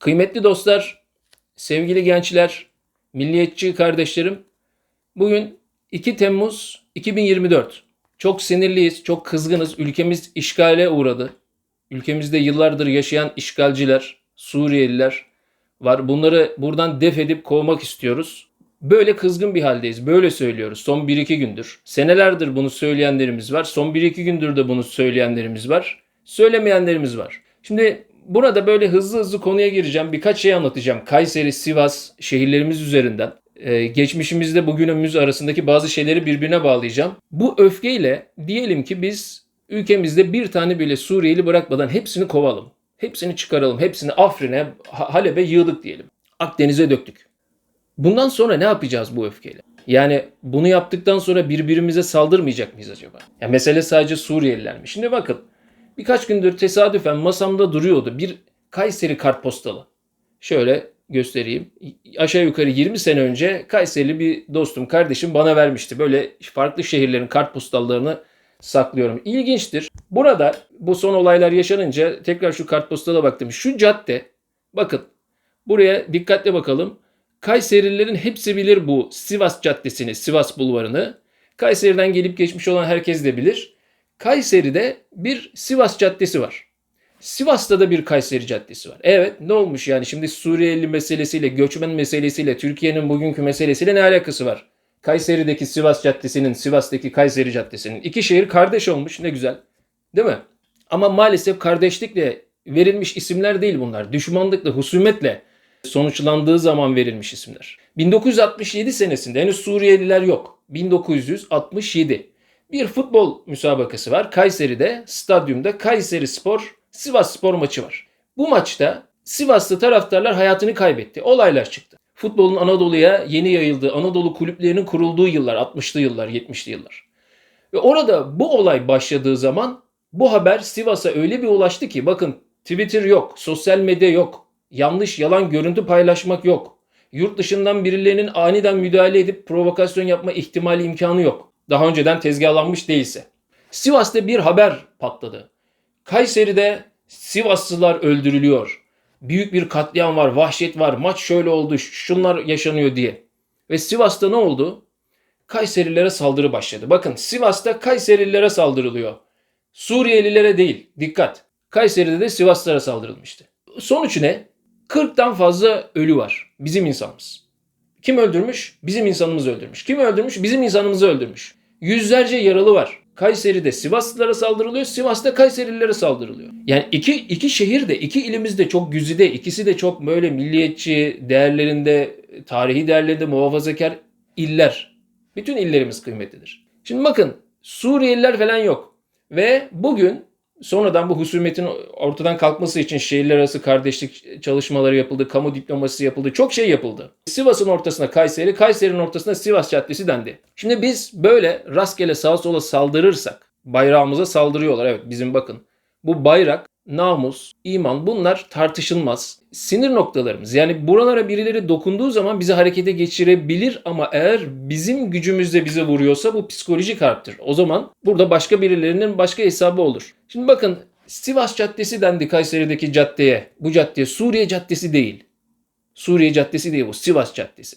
Kıymetli dostlar, sevgili gençler, milliyetçi kardeşlerim, bugün 2 Temmuz 2024. Çok sinirliyiz, çok kızgınız. Ülkemiz işgale uğradı. Ülkemizde yıllardır yaşayan işgalciler, Suriyeliler var. Bunları buradan def edip kovmak istiyoruz. Böyle kızgın bir haldeyiz. Böyle söylüyoruz. Son 1-2 gündür. Senelerdir bunu söyleyenlerimiz var. Son 1-2 gündür de bunu söyleyenlerimiz var. Söylemeyenlerimiz var. Şimdi burada böyle hızlı hızlı konuya gireceğim. Birkaç şey anlatacağım. Kayseri, Sivas şehirlerimiz üzerinden. Ee, geçmişimizde bugünümüz arasındaki bazı şeyleri birbirine bağlayacağım. Bu öfkeyle diyelim ki biz ülkemizde bir tane bile Suriyeli bırakmadan hepsini kovalım. Hepsini çıkaralım. Hepsini Afrin'e, Ha- Halep'e yığdık diyelim. Akdeniz'e döktük. Bundan sonra ne yapacağız bu öfkeyle? Yani bunu yaptıktan sonra birbirimize saldırmayacak mıyız acaba? Ya mesele sadece Suriyeliler mi? Şimdi bakın birkaç gündür tesadüfen masamda duruyordu bir Kayseri kartpostalı. Şöyle göstereyim. Aşağı yukarı 20 sene önce Kayserili bir dostum, kardeşim bana vermişti. Böyle farklı şehirlerin kartpostallarını saklıyorum. İlginçtir. Burada bu son olaylar yaşanınca tekrar şu kartpostala baktım. Şu cadde bakın buraya dikkatle bakalım. Kayserililerin hepsi bilir bu Sivas Caddesi'ni, Sivas Bulvarı'nı. Kayseri'den gelip geçmiş olan herkes de bilir. Kayseri'de bir Sivas Caddesi var. Sivas'ta da bir Kayseri Caddesi var. Evet ne olmuş yani şimdi Suriyeli meselesiyle, göçmen meselesiyle, Türkiye'nin bugünkü meselesiyle ne alakası var? Kayseri'deki Sivas Caddesi'nin, Sivas'taki Kayseri Caddesi'nin. iki şehir kardeş olmuş ne güzel. Değil mi? Ama maalesef kardeşlikle verilmiş isimler değil bunlar. Düşmanlıkla, husumetle sonuçlandığı zaman verilmiş isimler. 1967 senesinde henüz Suriyeliler yok. 1967. Bir futbol müsabakası var. Kayseri'de, stadyumda Kayseri Spor, Sivas Spor maçı var. Bu maçta Sivaslı taraftarlar hayatını kaybetti. Olaylar çıktı. Futbolun Anadolu'ya yeni yayıldığı, Anadolu kulüplerinin kurulduğu yıllar, 60'lı yıllar, 70'li yıllar. Ve orada bu olay başladığı zaman bu haber Sivas'a öyle bir ulaştı ki bakın Twitter yok, sosyal medya yok, yanlış yalan görüntü paylaşmak yok. Yurt dışından birilerinin aniden müdahale edip provokasyon yapma ihtimali imkanı yok. Daha önceden tezgahlanmış değilse. Sivas'ta bir haber patladı. Kayseri'de Sivaslılar öldürülüyor. Büyük bir katliam var, vahşet var, maç şöyle oldu, şunlar yaşanıyor diye. Ve Sivas'ta ne oldu? Kayserililere saldırı başladı. Bakın Sivas'ta Kayserililere saldırılıyor. Suriyelilere değil. Dikkat. Kayseri'de de Sivaslılara saldırılmıştı. Sonuç ne? 40'tan fazla ölü var. Bizim insanımız. Kim öldürmüş? Bizim insanımız öldürmüş. Kim öldürmüş? Bizim insanımızı öldürmüş. Yüzlerce yaralı var. Kayseri'de Sivaslılara saldırılıyor, Sivas'ta Kayserililere saldırılıyor. Yani iki, iki şehir de, iki ilimiz de çok güzide, ikisi de çok böyle milliyetçi değerlerinde, tarihi değerlerinde muhafazakar iller. Bütün illerimiz kıymetlidir. Şimdi bakın Suriyeliler falan yok. Ve bugün sonradan bu husumetin ortadan kalkması için şehirler arası kardeşlik çalışmaları yapıldı, kamu diplomasisi yapıldı, çok şey yapıldı. Sivas'ın ortasına Kayseri, Kayseri'nin ortasına Sivas Caddesi dendi. Şimdi biz böyle rastgele sağa sola saldırırsak, bayrağımıza saldırıyorlar. Evet bizim bakın bu bayrak, namus, iman bunlar tartışılmaz. Sinir noktalarımız. Yani buralara birileri dokunduğu zaman bizi harekete geçirebilir ama eğer bizim gücümüzle bize vuruyorsa bu psikolojik harptir. O zaman burada başka birilerinin başka hesabı olur. Şimdi bakın Sivas Caddesi dendi Kayseri'deki caddeye. Bu caddeye Suriye Caddesi değil. Suriye Caddesi değil bu Sivas Caddesi.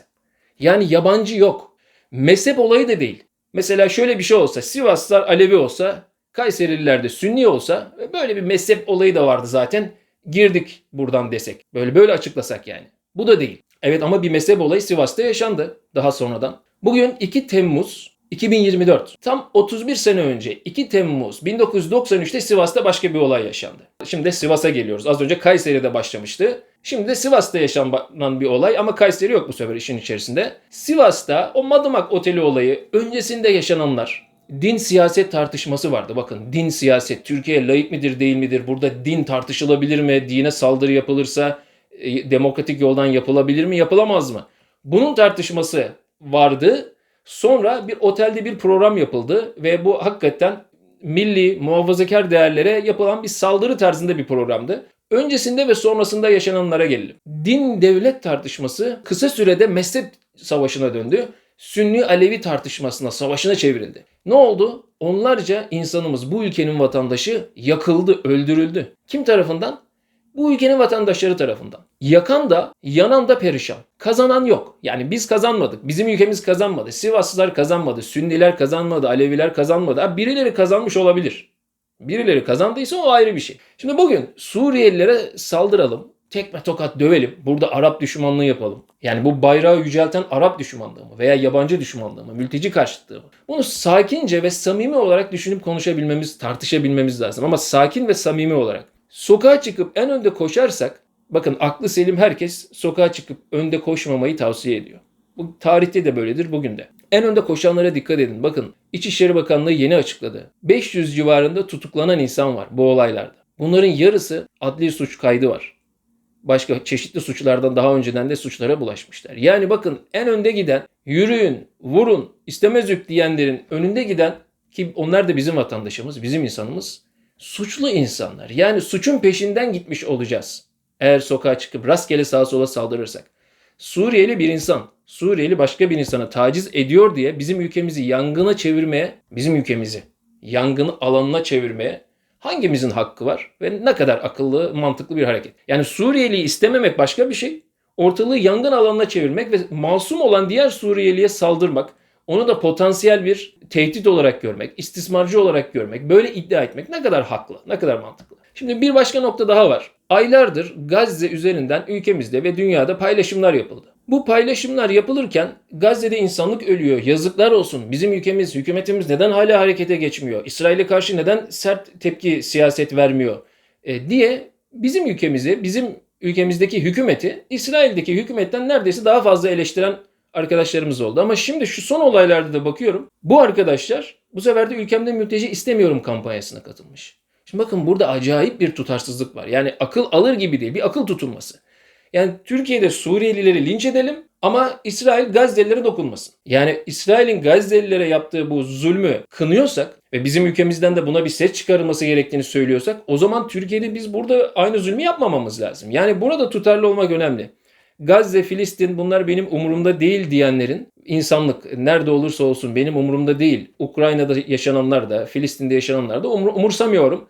Yani yabancı yok. Mezhep olayı da değil. Mesela şöyle bir şey olsa Sivaslılar Alevi olsa Kayserililer de Sünni olsa böyle bir mezhep olayı da vardı zaten. Girdik buradan desek. Böyle böyle açıklasak yani. Bu da değil. Evet ama bir mezhep olayı Sivas'ta yaşandı daha sonradan. Bugün 2 Temmuz 2024. Tam 31 sene önce 2 Temmuz 1993'te Sivas'ta başka bir olay yaşandı. Şimdi Sivas'a geliyoruz. Az önce Kayseri'de başlamıştı. Şimdi de Sivas'ta yaşanan bir olay ama Kayseri yok bu sefer işin içerisinde. Sivas'ta o Madımak Oteli olayı öncesinde yaşananlar din siyaset tartışması vardı. Bakın din siyaset Türkiye layık midir değil midir? Burada din tartışılabilir mi? Dine saldırı yapılırsa e, demokratik yoldan yapılabilir mi? Yapılamaz mı? Bunun tartışması vardı. Sonra bir otelde bir program yapıldı ve bu hakikaten milli muhafazakar değerlere yapılan bir saldırı tarzında bir programdı. Öncesinde ve sonrasında yaşananlara gelelim. Din devlet tartışması kısa sürede mezhep savaşına döndü. Sünni Alevi tartışmasına, savaşına çevrildi. Ne oldu? Onlarca insanımız, bu ülkenin vatandaşı yakıldı, öldürüldü. Kim tarafından? Bu ülkenin vatandaşları tarafından. Yakan da yanan da perişan. Kazanan yok. Yani biz kazanmadık. Bizim ülkemiz kazanmadı. Sivaslılar kazanmadı. Sünniler kazanmadı. Aleviler kazanmadı. Ha, birileri kazanmış olabilir. Birileri kazandıysa o ayrı bir şey. Şimdi bugün Suriyelilere saldıralım. Tekme tokat dövelim. Burada Arap düşmanlığı yapalım. Yani bu bayrağı yücelten Arap düşmanlığı mı veya yabancı düşmanlığı mı, mülteci karşıtlığı mı? Bunu sakince ve samimi olarak düşünüp konuşabilmemiz, tartışabilmemiz lazım. Ama sakin ve samimi olarak. Sokağa çıkıp en önde koşarsak, bakın aklı selim herkes sokağa çıkıp önde koşmamayı tavsiye ediyor. Bu tarihte de böyledir, bugün de. En önde koşanlara dikkat edin. Bakın İçişleri Bakanlığı yeni açıkladı. 500 civarında tutuklanan insan var bu olaylarda. Bunların yarısı adli suç kaydı var. Başka çeşitli suçlardan daha önceden de suçlara bulaşmışlar. Yani bakın en önde giden yürüyün, vurun, istemezük diyenlerin önünde giden ki onlar da bizim vatandaşımız, bizim insanımız suçlu insanlar. Yani suçun peşinden gitmiş olacağız. Eğer sokağa çıkıp rastgele sağa sola saldırırsak. Suriyeli bir insan, Suriyeli başka bir insana taciz ediyor diye bizim ülkemizi yangına çevirmeye, bizim ülkemizi yangın alanına çevirmeye hangimizin hakkı var ve ne kadar akıllı, mantıklı bir hareket. Yani Suriyeliyi istememek başka bir şey. Ortalığı yangın alanına çevirmek ve masum olan diğer Suriyeliye saldırmak, onu da potansiyel bir tehdit olarak görmek, istismarcı olarak görmek, böyle iddia etmek ne kadar haklı, ne kadar mantıklı. Şimdi bir başka nokta daha var. Aylardır Gazze üzerinden ülkemizde ve dünyada paylaşımlar yapıldı. Bu paylaşımlar yapılırken Gazze'de insanlık ölüyor, yazıklar olsun. Bizim ülkemiz, hükümetimiz neden hala harekete geçmiyor? İsrail'e karşı neden sert tepki siyaset vermiyor? E, diye bizim ülkemizi, bizim ülkemizdeki hükümeti İsrail'deki hükümetten neredeyse daha fazla eleştiren arkadaşlarımız oldu. Ama şimdi şu son olaylarda da bakıyorum. Bu arkadaşlar bu sefer de ülkemde mülteci istemiyorum kampanyasına katılmış. Şimdi bakın burada acayip bir tutarsızlık var. Yani akıl alır gibi değil, bir akıl tutulması. Yani Türkiye'de Suriyelileri linç edelim ama İsrail Gazze'lilere dokunmasın. Yani İsrail'in Gazze'lilere yaptığı bu zulmü kınıyorsak ve bizim ülkemizden de buna bir ses çıkarılması gerektiğini söylüyorsak o zaman Türkiye'de biz burada aynı zulmü yapmamamız lazım. Yani burada tutarlı olmak önemli. Gazze, Filistin bunlar benim umurumda değil diyenlerin insanlık nerede olursa olsun benim umurumda değil. Ukrayna'da yaşananlar da, Filistin'de yaşananlar da umur, umursamıyorum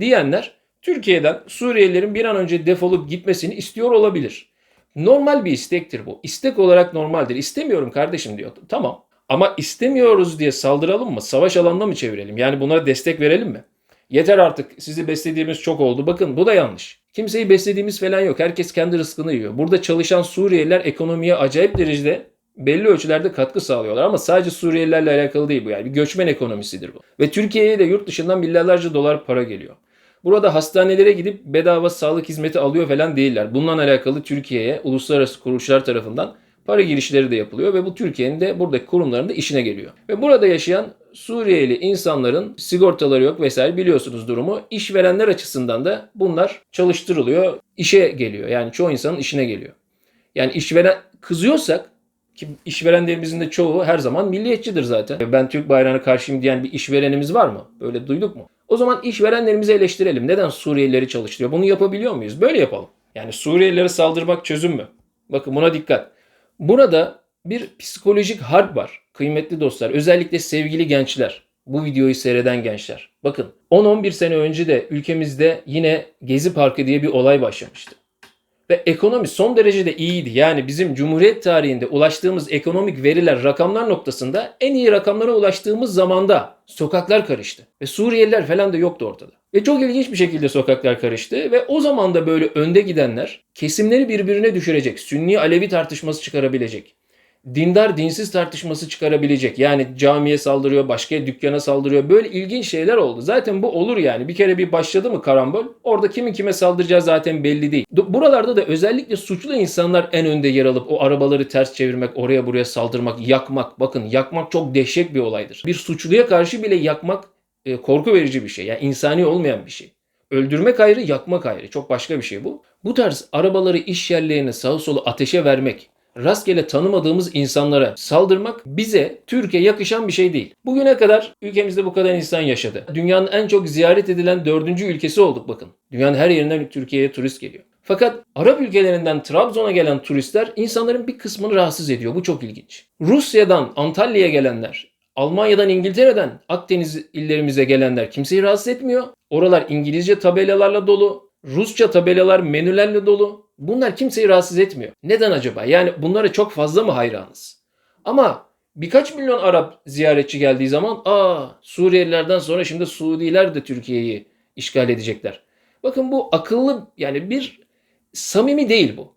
diyenler Türkiye'den Suriyelilerin bir an önce defolup gitmesini istiyor olabilir. Normal bir istektir bu. İstek olarak normaldir. İstemiyorum kardeşim diyor. Tamam. Ama istemiyoruz diye saldıralım mı? Savaş alanına mı çevirelim? Yani bunlara destek verelim mi? Yeter artık sizi beslediğimiz çok oldu. Bakın bu da yanlış. Kimseyi beslediğimiz falan yok. Herkes kendi rızkını yiyor. Burada çalışan Suriyeliler ekonomiye acayip derecede belli ölçülerde katkı sağlıyorlar ama sadece Suriyelilerle alakalı değil bu yani bir göçmen ekonomisidir bu. Ve Türkiye'ye de yurt dışından milyarlarca dolar para geliyor. Burada hastanelere gidip bedava sağlık hizmeti alıyor falan değiller. Bununla alakalı Türkiye'ye uluslararası kuruluşlar tarafından para girişleri de yapılıyor ve bu Türkiye'nin de buradaki kurumların da işine geliyor. Ve burada yaşayan Suriyeli insanların sigortaları yok vesaire biliyorsunuz durumu. İşverenler açısından da bunlar çalıştırılıyor, işe geliyor. Yani çoğu insanın işine geliyor. Yani işveren kızıyorsak ki işverenlerimizin de çoğu her zaman milliyetçidir zaten. Ben Türk bayrağına karşıyım diyen bir işverenimiz var mı? Böyle duyduk mu? O zaman işverenlerimizi eleştirelim. Neden Suriyelileri çalıştırıyor? Bunu yapabiliyor muyuz? Böyle yapalım. Yani Suriyelilere saldırmak çözüm mü? Bakın buna dikkat. Burada bir psikolojik harp var kıymetli dostlar. Özellikle sevgili gençler. Bu videoyu seyreden gençler. Bakın 10-11 sene önce de ülkemizde yine Gezi Parkı diye bir olay başlamıştı. Ve ekonomi son derecede iyiydi. Yani bizim Cumhuriyet tarihinde ulaştığımız ekonomik veriler, rakamlar noktasında en iyi rakamlara ulaştığımız zamanda sokaklar karıştı. Ve Suriyeliler falan da yoktu ortada. Ve çok ilginç bir şekilde sokaklar karıştı ve o zaman da böyle önde gidenler kesimleri birbirine düşürecek, Sünni Alevi tartışması çıkarabilecek dindar dinsiz tartışması çıkarabilecek. Yani camiye saldırıyor, başka dükkana saldırıyor. Böyle ilginç şeyler oldu. Zaten bu olur yani. Bir kere bir başladı mı karambol orada kimin kime saldıracağı zaten belli değil. Buralarda da özellikle suçlu insanlar en önde yer alıp o arabaları ters çevirmek, oraya buraya saldırmak, yakmak. Bakın yakmak çok dehşet bir olaydır. Bir suçluya karşı bile yakmak e, korku verici bir şey. Yani insani olmayan bir şey. Öldürmek ayrı, yakmak ayrı. Çok başka bir şey bu. Bu tarz arabaları, iş yerlerine sağa sola ateşe vermek, rastgele tanımadığımız insanlara saldırmak bize Türkiye yakışan bir şey değil. Bugüne kadar ülkemizde bu kadar insan yaşadı. Dünyanın en çok ziyaret edilen dördüncü ülkesi olduk bakın. Dünyanın her yerinden Türkiye'ye turist geliyor. Fakat Arap ülkelerinden Trabzon'a gelen turistler insanların bir kısmını rahatsız ediyor. Bu çok ilginç. Rusya'dan Antalya'ya gelenler, Almanya'dan İngiltere'den Akdeniz illerimize gelenler kimseyi rahatsız etmiyor. Oralar İngilizce tabelalarla dolu. Rusça tabelalar menülerle dolu. Bunlar kimseyi rahatsız etmiyor. Neden acaba? Yani bunlara çok fazla mı hayranız? Ama birkaç milyon Arap ziyaretçi geldiği zaman aa Suriyelilerden sonra şimdi Suudiler de Türkiye'yi işgal edecekler. Bakın bu akıllı yani bir samimi değil bu.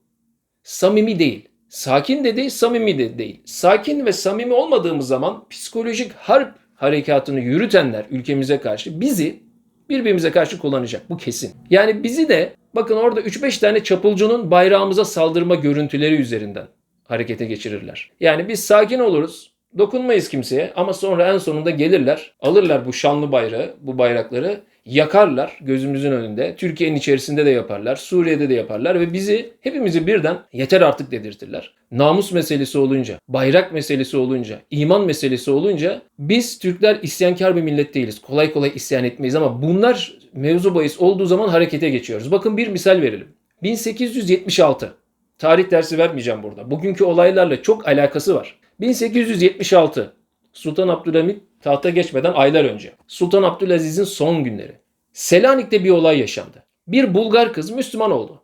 Samimi değil. Sakin de değil, samimi de değil. Sakin ve samimi olmadığımız zaman psikolojik harp harekatını yürütenler ülkemize karşı bizi birbirimize karşı kullanacak. Bu kesin. Yani bizi de bakın orada 3-5 tane çapulcunun bayrağımıza saldırma görüntüleri üzerinden harekete geçirirler. Yani biz sakin oluruz. Dokunmayız kimseye ama sonra en sonunda gelirler, alırlar bu şanlı bayrağı, bu bayrakları, yakarlar gözümüzün önünde. Türkiye'nin içerisinde de yaparlar, Suriye'de de yaparlar ve bizi hepimizi birden yeter artık dedirtirler. Namus meselesi olunca, bayrak meselesi olunca, iman meselesi olunca biz Türkler isyankar bir millet değiliz. Kolay kolay isyan etmeyiz ama bunlar mevzu bahis olduğu zaman harekete geçiyoruz. Bakın bir misal verelim. 1876. Tarih dersi vermeyeceğim burada. Bugünkü olaylarla çok alakası var. 1876. Sultan Abdülhamit tahta geçmeden aylar önce. Sultan Abdülaziz'in son günleri. Selanik'te bir olay yaşandı. Bir Bulgar kız Müslüman oldu.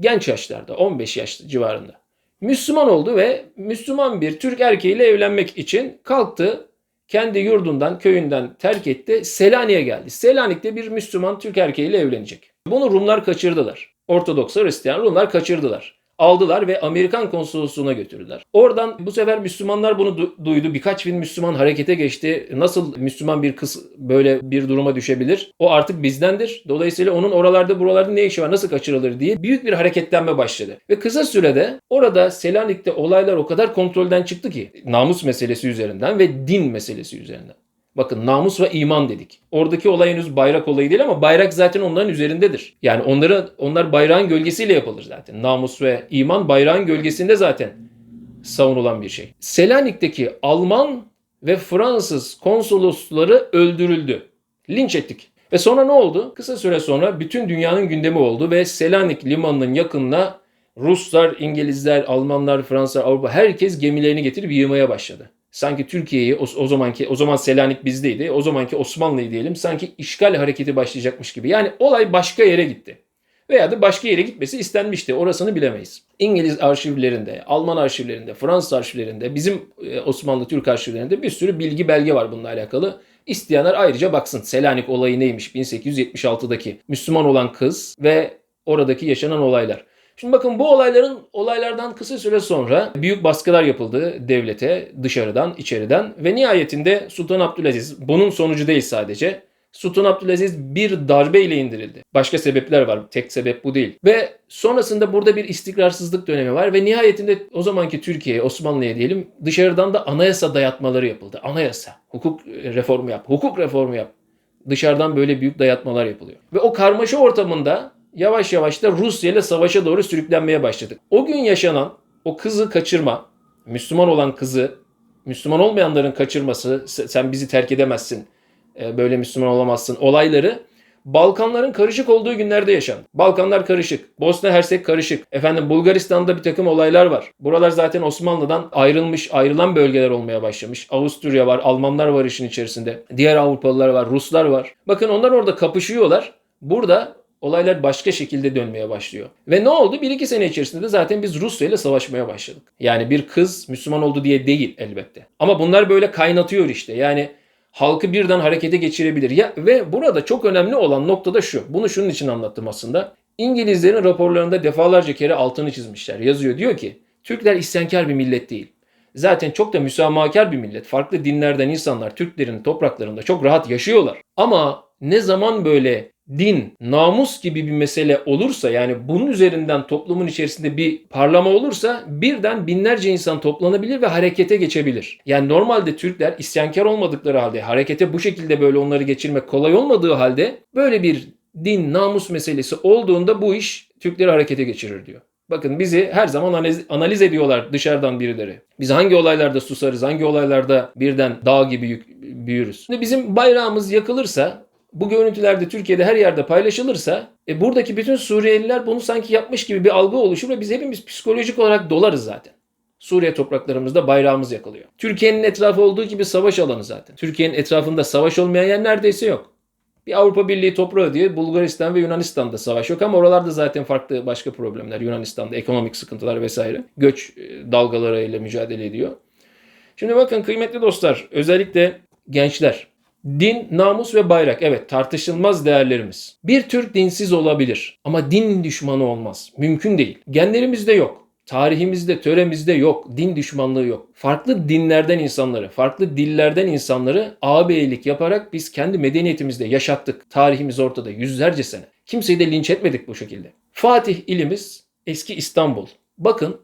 Genç yaşlarda, 15 yaş civarında. Müslüman oldu ve Müslüman bir Türk erkeğiyle evlenmek için kalktı. Kendi yurdundan, köyünden terk etti. Selanik'e geldi. Selanik'te bir Müslüman Türk erkeğiyle evlenecek. Bunu Rumlar kaçırdılar. Ortodoks Hristiyan Rumlar kaçırdılar aldılar ve Amerikan konsolosluğuna götürdüler. Oradan bu sefer Müslümanlar bunu du- duydu. Birkaç bin Müslüman harekete geçti. Nasıl Müslüman bir kız böyle bir duruma düşebilir? O artık bizdendir. Dolayısıyla onun oralarda buralarda ne işi var? Nasıl kaçırılır diye büyük bir hareketlenme başladı. Ve kısa sürede orada Selanik'te olaylar o kadar kontrolden çıktı ki namus meselesi üzerinden ve din meselesi üzerinden. Bakın namus ve iman dedik. Oradaki olay henüz bayrak olayı değil ama bayrak zaten onların üzerindedir. Yani onları onlar bayrağın gölgesiyle yapılır zaten. Namus ve iman bayrağın gölgesinde zaten savunulan bir şey. Selanik'teki Alman ve Fransız konsolosları öldürüldü. Linç ettik. Ve sonra ne oldu? Kısa süre sonra bütün dünyanın gündemi oldu ve Selanik limanının yakınına Ruslar, İngilizler, Almanlar, Fransızlar, Avrupa herkes gemilerini getirip yığmaya başladı sanki Türkiye'yi o, o zamanki o zaman Selanik bizdeydi. O zamanki Osmanlı'yı diyelim sanki işgal hareketi başlayacakmış gibi. Yani olay başka yere gitti. Veya da başka yere gitmesi istenmişti. Orasını bilemeyiz. İngiliz arşivlerinde, Alman arşivlerinde, Fransız arşivlerinde, bizim e, Osmanlı Türk arşivlerinde bir sürü bilgi belge var bununla alakalı. İsteyenler ayrıca baksın Selanik olayı neymiş 1876'daki Müslüman olan kız ve oradaki yaşanan olaylar. Şimdi bakın bu olayların olaylardan kısa süre sonra büyük baskılar yapıldı devlete dışarıdan içeriden ve nihayetinde Sultan Abdülaziz bunun sonucu değil sadece Sultan Abdülaziz bir darbe ile indirildi. Başka sebepler var. Tek sebep bu değil. Ve sonrasında burada bir istikrarsızlık dönemi var ve nihayetinde o zamanki Türkiye, Osmanlı'ya diyelim dışarıdan da anayasa dayatmaları yapıldı. Anayasa, hukuk reformu yap, hukuk reformu yap. Dışarıdan böyle büyük dayatmalar yapılıyor. Ve o karmaşa ortamında yavaş yavaş da Rusya ile savaşa doğru sürüklenmeye başladık. O gün yaşanan o kızı kaçırma, Müslüman olan kızı Müslüman olmayanların kaçırması, sen bizi terk edemezsin, e, böyle Müslüman olamazsın olayları Balkanların karışık olduğu günlerde yaşandı. Balkanlar karışık. Bosna Hersek karışık. Efendim Bulgaristan'da bir takım olaylar var. Buralar zaten Osmanlı'dan ayrılmış, ayrılan bölgeler olmaya başlamış. Avusturya var, Almanlar var işin içerisinde. Diğer Avrupalılar var, Ruslar var. Bakın onlar orada kapışıyorlar. Burada olaylar başka şekilde dönmeye başlıyor. Ve ne oldu? Bir iki sene içerisinde de zaten biz Rusya ile savaşmaya başladık. Yani bir kız Müslüman oldu diye değil elbette. Ama bunlar böyle kaynatıyor işte. Yani halkı birden harekete geçirebilir. Ya ve burada çok önemli olan nokta da şu. Bunu şunun için anlattım aslında. İngilizlerin raporlarında defalarca kere altını çizmişler. Yazıyor diyor ki Türkler isyankar bir millet değil. Zaten çok da müsamahakar bir millet. Farklı dinlerden insanlar Türklerin topraklarında çok rahat yaşıyorlar. Ama ne zaman böyle din, namus gibi bir mesele olursa yani bunun üzerinden toplumun içerisinde bir parlama olursa birden binlerce insan toplanabilir ve harekete geçebilir. Yani normalde Türkler isyankar olmadıkları halde harekete bu şekilde böyle onları geçirmek kolay olmadığı halde böyle bir din, namus meselesi olduğunda bu iş Türkleri harekete geçirir diyor. Bakın bizi her zaman analiz, ediyorlar dışarıdan birileri. Biz hangi olaylarda susarız, hangi olaylarda birden dağ gibi büyürüz. Şimdi bizim bayrağımız yakılırsa bu görüntülerde Türkiye'de her yerde paylaşılırsa e, buradaki bütün Suriyeliler bunu sanki yapmış gibi bir algı oluşur ve biz hepimiz psikolojik olarak dolarız zaten. Suriye topraklarımızda bayrağımız yakılıyor. Türkiye'nin etrafı olduğu gibi savaş alanı zaten. Türkiye'nin etrafında savaş olmayan yer neredeyse yok. Bir Avrupa Birliği toprağı diye Bulgaristan ve Yunanistan'da savaş yok ama oralarda zaten farklı başka problemler. Yunanistan'da ekonomik sıkıntılar vesaire. Göç e, dalgalarıyla mücadele ediyor. Şimdi bakın kıymetli dostlar özellikle gençler. Din, namus ve bayrak evet tartışılmaz değerlerimiz. Bir Türk dinsiz olabilir ama din düşmanı olmaz. Mümkün değil. Genlerimizde yok. Tarihimizde, töremizde yok. Din düşmanlığı yok. Farklı dinlerden insanları, farklı dillerden insanları ağabeylik yaparak biz kendi medeniyetimizde yaşattık. Tarihimiz ortada yüzlerce sene. Kimseyi de linç etmedik bu şekilde. Fatih ilimiz eski İstanbul. Bakın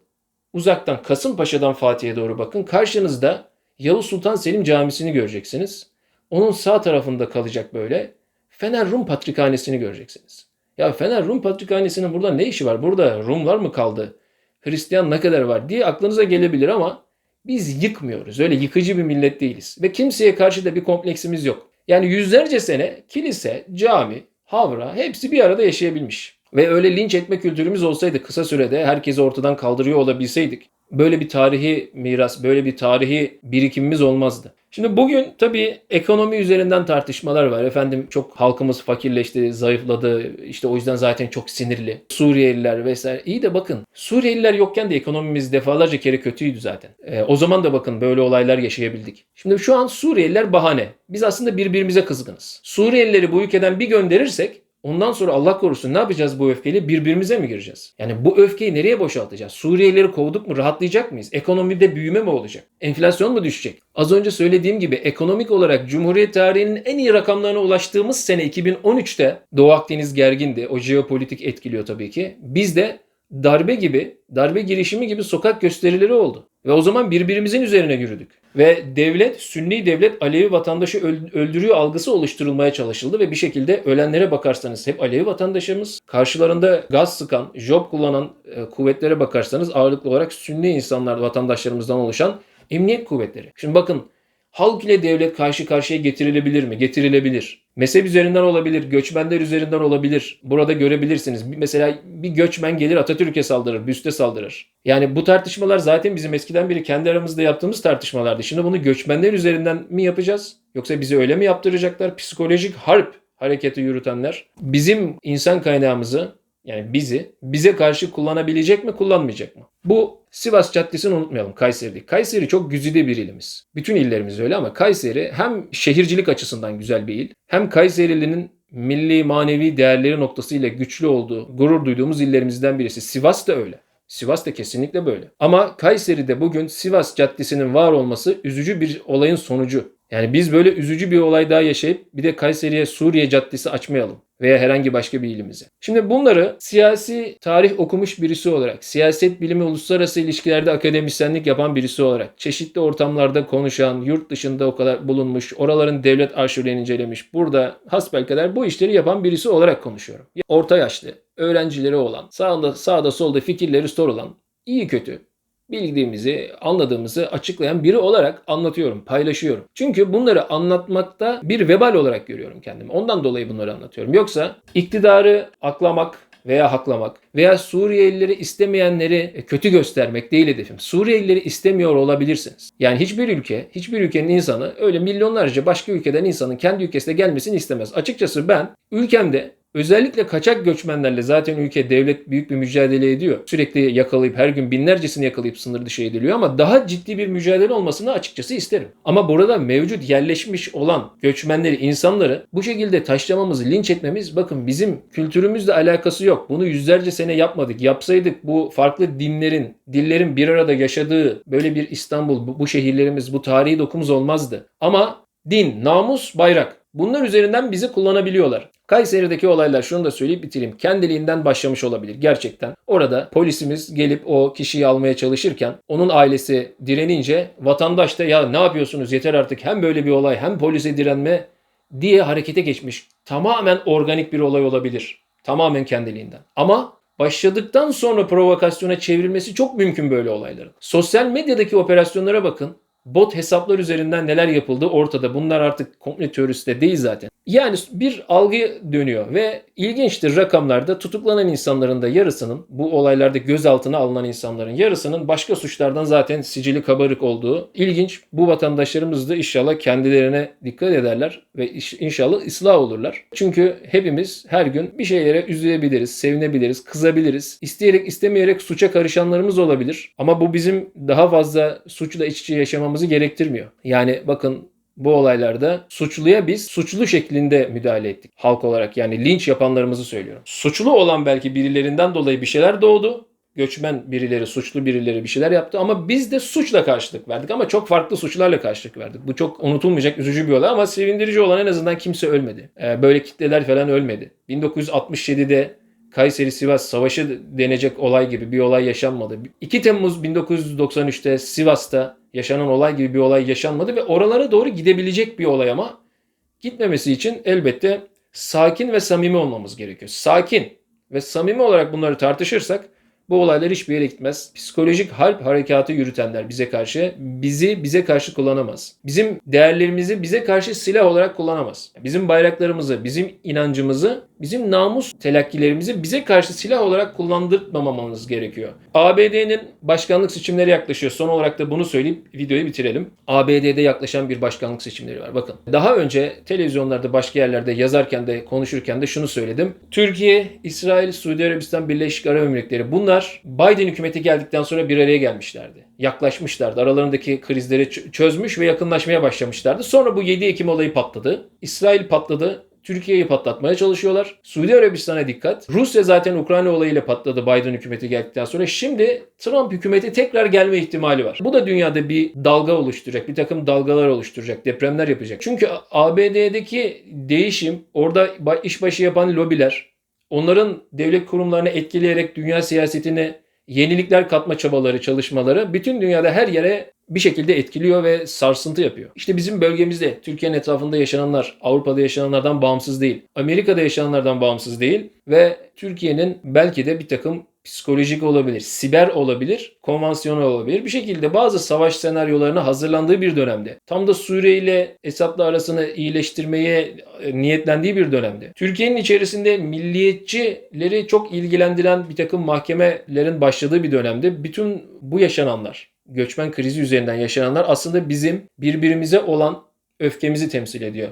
uzaktan Kasımpaşa'dan Fatih'e doğru bakın. Karşınızda Yavuz Sultan Selim Camisi'ni göreceksiniz. Onun sağ tarafında kalacak böyle Fener Rum Patrikhanesi'ni göreceksiniz. Ya Fener Rum Patrikhanesi'nin burada ne işi var? Burada Rumlar mı kaldı? Hristiyan ne kadar var diye aklınıza gelebilir ama biz yıkmıyoruz. Öyle yıkıcı bir millet değiliz. Ve kimseye karşı da bir kompleksimiz yok. Yani yüzlerce sene kilise, cami, havra hepsi bir arada yaşayabilmiş. Ve öyle linç etme kültürümüz olsaydı kısa sürede herkesi ortadan kaldırıyor olabilseydik böyle bir tarihi miras, böyle bir tarihi birikimimiz olmazdı. Şimdi bugün tabii ekonomi üzerinden tartışmalar var. Efendim çok halkımız fakirleşti, zayıfladı. İşte o yüzden zaten çok sinirli. Suriyeliler vesaire. İyi de bakın Suriyeliler yokken de ekonomimiz defalarca kere kötüydü zaten. Ee, o zaman da bakın böyle olaylar yaşayabildik. Şimdi şu an Suriyeliler bahane. Biz aslında birbirimize kızgınız. Suriyelileri bu ülkeden bir gönderirsek Ondan sonra Allah korusun ne yapacağız bu öfkeyle? Birbirimize mi gireceğiz? Yani bu öfkeyi nereye boşaltacağız? Suriyelileri kovduk mu? Rahatlayacak mıyız? Ekonomide büyüme mi olacak? Enflasyon mu düşecek? Az önce söylediğim gibi ekonomik olarak Cumhuriyet tarihinin en iyi rakamlarına ulaştığımız sene 2013'te Doğu Akdeniz gergindi. O jeopolitik etkiliyor tabii ki. Biz de darbe gibi, darbe girişimi gibi sokak gösterileri oldu. Ve o zaman birbirimizin üzerine yürüdük. Ve devlet, Sünni devlet Alevi vatandaşı öldürüyor algısı oluşturulmaya çalışıldı ve bir şekilde ölenlere bakarsanız hep Alevi vatandaşımız, karşılarında gaz sıkan, job kullanan e, kuvvetlere bakarsanız ağırlıklı olarak Sünni insanlar, vatandaşlarımızdan oluşan emniyet kuvvetleri. Şimdi bakın halk ile devlet karşı karşıya getirilebilir mi? Getirilebilir. Mezhep üzerinden olabilir, göçmenler üzerinden olabilir. Burada görebilirsiniz. Mesela bir göçmen gelir Atatürk'e saldırır, büste saldırır. Yani bu tartışmalar zaten bizim eskiden beri kendi aramızda yaptığımız tartışmalardı. Şimdi bunu göçmenler üzerinden mi yapacağız? Yoksa bizi öyle mi yaptıracaklar? Psikolojik harp hareketi yürütenler bizim insan kaynağımızı yani bizi bize karşı kullanabilecek mi kullanmayacak mı? Bu Sivas Caddesi'ni unutmayalım Kayseri'de. Kayseri çok güzide bir ilimiz. Bütün illerimiz öyle ama Kayseri hem şehircilik açısından güzel bir il hem Kayserilinin milli manevi değerleri noktasıyla güçlü olduğu, gurur duyduğumuz illerimizden birisi. Sivas da öyle. Sivas da kesinlikle böyle. Ama Kayseri'de bugün Sivas Caddesi'nin var olması üzücü bir olayın sonucu. Yani biz böyle üzücü bir olay daha yaşayıp bir de Kayseri'ye Suriye Caddesi açmayalım veya herhangi başka bir ilimize. Şimdi bunları siyasi tarih okumuş birisi olarak, siyaset bilimi uluslararası ilişkilerde akademisyenlik yapan birisi olarak, çeşitli ortamlarda konuşan, yurt dışında o kadar bulunmuş, oraların devlet arşivlerini incelemiş, burada hasbelkader bu işleri yapan birisi olarak konuşuyorum. Orta yaşlı, öğrencileri olan, sağda, sağda solda fikirleri sorulan, iyi kötü bildiğimizi, anladığımızı açıklayan biri olarak anlatıyorum, paylaşıyorum. Çünkü bunları anlatmakta bir vebal olarak görüyorum kendimi. Ondan dolayı bunları anlatıyorum. Yoksa iktidarı aklamak, veya haklamak veya Suriyelileri istemeyenleri kötü göstermek değil hedefim. Suriyelileri istemiyor olabilirsiniz. Yani hiçbir ülke, hiçbir ülkenin insanı öyle milyonlarca başka ülkeden insanın kendi ülkesine gelmesini istemez. Açıkçası ben ülkemde Özellikle kaçak göçmenlerle zaten ülke devlet büyük bir mücadele ediyor. Sürekli yakalayıp her gün binlercesini yakalayıp sınır dışı ediliyor ama daha ciddi bir mücadele olmasını açıkçası isterim. Ama burada mevcut yerleşmiş olan göçmenleri, insanları bu şekilde taşlamamız, linç etmemiz bakın bizim kültürümüzle alakası yok. Bunu yüzlerce sene yapmadık. Yapsaydık bu farklı dinlerin, dillerin bir arada yaşadığı böyle bir İstanbul, bu, bu şehirlerimiz, bu tarihi dokumuz olmazdı. Ama din, namus, bayrak Bunlar üzerinden bizi kullanabiliyorlar. Kayseri'deki olaylar şunu da söyleyip bitireyim. Kendiliğinden başlamış olabilir gerçekten. Orada polisimiz gelip o kişiyi almaya çalışırken onun ailesi direnince vatandaş da ya ne yapıyorsunuz yeter artık hem böyle bir olay hem polise direnme diye harekete geçmiş. Tamamen organik bir olay olabilir. Tamamen kendiliğinden. Ama başladıktan sonra provokasyona çevrilmesi çok mümkün böyle olayların. Sosyal medyadaki operasyonlara bakın. Bot hesaplar üzerinden neler yapıldığı ortada. Bunlar artık komple teorisi de değil zaten. Yani bir algı dönüyor ve ilginçtir rakamlarda tutuklanan insanların da yarısının bu olaylarda gözaltına alınan insanların yarısının başka suçlardan zaten sicili kabarık olduğu ilginç. Bu vatandaşlarımız da inşallah kendilerine dikkat ederler ve inşallah ıslah olurlar. Çünkü hepimiz her gün bir şeylere üzülebiliriz, sevinebiliriz, kızabiliriz. İsteyerek istemeyerek suça karışanlarımız olabilir. Ama bu bizim daha fazla suçla iç içe yaşamamızı gerektirmiyor. Yani bakın bu olaylarda suçluya biz suçlu şeklinde müdahale ettik. Halk olarak yani linç yapanlarımızı söylüyorum. Suçlu olan belki birilerinden dolayı bir şeyler doğdu. Göçmen birileri, suçlu birileri bir şeyler yaptı ama biz de suçla karşılık verdik ama çok farklı suçlarla karşılık verdik. Bu çok unutulmayacak üzücü bir olay ama sevindirici olan en azından kimse ölmedi. Ee, böyle kitleler falan ölmedi. 1967'de Kayseri Sivas Savaşı denecek olay gibi bir olay yaşanmadı. 2 Temmuz 1993'te Sivas'ta yaşanan olay gibi bir olay yaşanmadı ve oralara doğru gidebilecek bir olay ama gitmemesi için elbette sakin ve samimi olmamız gerekiyor. Sakin ve samimi olarak bunları tartışırsak bu olaylar hiçbir yere gitmez. Psikolojik harp harekatı yürütenler bize karşı bizi bize karşı kullanamaz. Bizim değerlerimizi bize karşı silah olarak kullanamaz. Bizim bayraklarımızı, bizim inancımızı, bizim namus telakkilerimizi bize karşı silah olarak kullandırmamamamız gerekiyor. ABD'nin başkanlık seçimleri yaklaşıyor. Son olarak da bunu söyleyip videoyu bitirelim. ABD'de yaklaşan bir başkanlık seçimleri var. Bakın daha önce televizyonlarda başka yerlerde yazarken de konuşurken de şunu söyledim. Türkiye, İsrail, Suudi Arabistan, Birleşik Arap Emirlikleri bunlar Biden hükümeti geldikten sonra bir araya gelmişlerdi. Yaklaşmışlardı. Aralarındaki krizleri çözmüş ve yakınlaşmaya başlamışlardı. Sonra bu 7 Ekim olayı patladı. İsrail patladı. Türkiye'yi patlatmaya çalışıyorlar. Suudi Arabistan'a dikkat. Rusya zaten Ukrayna olayıyla patladı Biden hükümeti geldikten sonra. Şimdi Trump hükümeti tekrar gelme ihtimali var. Bu da dünyada bir dalga oluşturacak. Bir takım dalgalar oluşturacak. Depremler yapacak. Çünkü ABD'deki değişim orada ba- işbaşı yapan lobiler onların devlet kurumlarını etkileyerek dünya siyasetine yenilikler katma çabaları, çalışmaları bütün dünyada her yere bir şekilde etkiliyor ve sarsıntı yapıyor. İşte bizim bölgemizde, Türkiye'nin etrafında yaşananlar, Avrupa'da yaşananlardan bağımsız değil. Amerika'da yaşananlardan bağımsız değil ve Türkiye'nin belki de bir takım psikolojik olabilir, siber olabilir, konvansiyonel olabilir. Bir şekilde bazı savaş senaryolarına hazırlandığı bir dönemde. Tam da Suriye ile Esad'la arasını iyileştirmeye e, niyetlendiği bir dönemde. Türkiye'nin içerisinde milliyetçileri çok ilgilendiren bir takım mahkemelerin başladığı bir dönemde bütün bu yaşananlar, göçmen krizi üzerinden yaşananlar aslında bizim birbirimize olan öfkemizi temsil ediyor.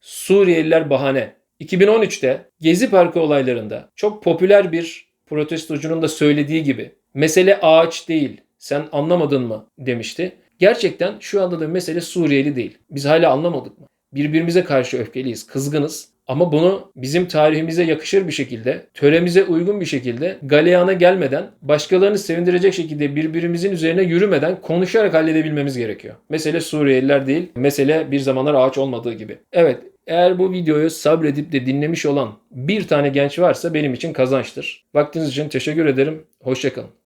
Suriyeliler bahane. 2013'te Gezi Parkı olaylarında çok popüler bir protestocunun da söylediği gibi mesele ağaç değil sen anlamadın mı demişti. Gerçekten şu anda da mesele Suriyeli değil. Biz hala anlamadık mı? Birbirimize karşı öfkeliyiz, kızgınız. Ama bunu bizim tarihimize yakışır bir şekilde, töremize uygun bir şekilde galeyana gelmeden, başkalarını sevindirecek şekilde birbirimizin üzerine yürümeden konuşarak halledebilmemiz gerekiyor. Mesele Suriyeliler değil, mesele bir zamanlar ağaç olmadığı gibi. Evet, eğer bu videoyu sabredip de dinlemiş olan bir tane genç varsa benim için kazançtır. Vaktiniz için teşekkür ederim. Hoşçakalın.